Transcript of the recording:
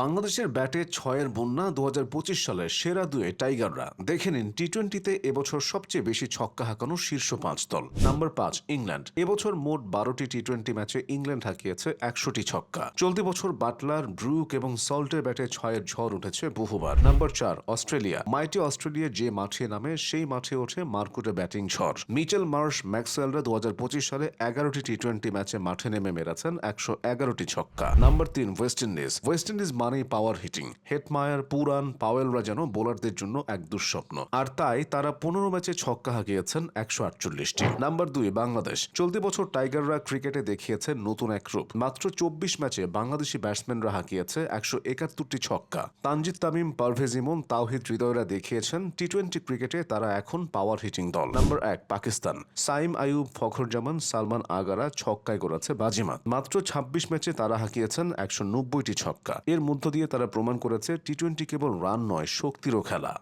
বাংলাদেশের ব্যাটে ছয়ের বন্যা দুহাজার পঁচিশ সালের সেরা দুয়ে টাইগাররা। দেখে নিন টি টোয়েন্টিতে এবছর সবচেয়ে বেশি ছক্কা হাঁকানো শীর্ষ পাঁচ দল। নাম্বার পাঁচ, ইংল্যান্ড। এবছর মোট বারোটি টি টোয়েন্টি ম্যাচে ইংল্যান্ড হাঁকিয়েছে একশোটি ছক্কা। চলতি বছর বাটলার, ব্রুক এবং সল্টের ব্যাটে ছয়ের ঝড় উঠেছে বহুবার। নাম্বার চার, অস্ট্রেলিয়া। মাইটি অস্ট্রেলিয়া যে মাঠে নামে, সেই মাঠে ওঠে মার্কুটে ব্যাটিং ঝড়। মিচেল মার্শ ম্যাক্সওয়েলরা দু হাজার পঁচিশ সালে এগারোটি টি টোয়েন্টি ম্যাচে মাঠে নেমে মেরেছেন একশো এগারোটি ছক্কা। নাম্বার তিন, ওয়েস্ট ইন্ডিজ। ওয়েস্ট ইন্ডিজ মানেই পাওয়ার হিটিং হেটমায়ার, পুরান, পাওয়েলরা যেন বোলারদের জন্য এক দুঃস্বপ্ন। আর তাই তারা পনেরো ম্যাচে ছক্কা হাঁকিয়েছেন একশো আটচল্লিশটি। নাম্বার দুই, বাংলাদেশ। চলতি বছর টাইগাররা ক্রিকেটে দেখিয়েছে নতুন এক রূপ। মাত্র চব্বিশ ম্যাচে বাংলাদেশি ব্যাটসম্যানরা হাঁকিয়েছে একশো একাত্তরটি ছক্কা। তানজিদ তামিম, পারভেজ ইমন, তাওহিদ হৃদয়রা দেখিয়েছেন টি টোয়েন্টি ক্রিকেটে তারা এখন পাওয়ার হিটিং দল। নাম্বার এক, পাকিস্তান। সাইম আয়ুব ফখরজামান সালমান আগারা ছক্কায় করেছে বাজিমাত। মাত্র ছাব্বিশ ম্যাচে তারা হাঁকিয়েছেন একশো নব্বইটি ছক্কা। এর মধ্য দিয়ে তারা প্রমাণ করেছে টি টোয়েন্টি কেবল রান নয় শক্তিরও খেলা।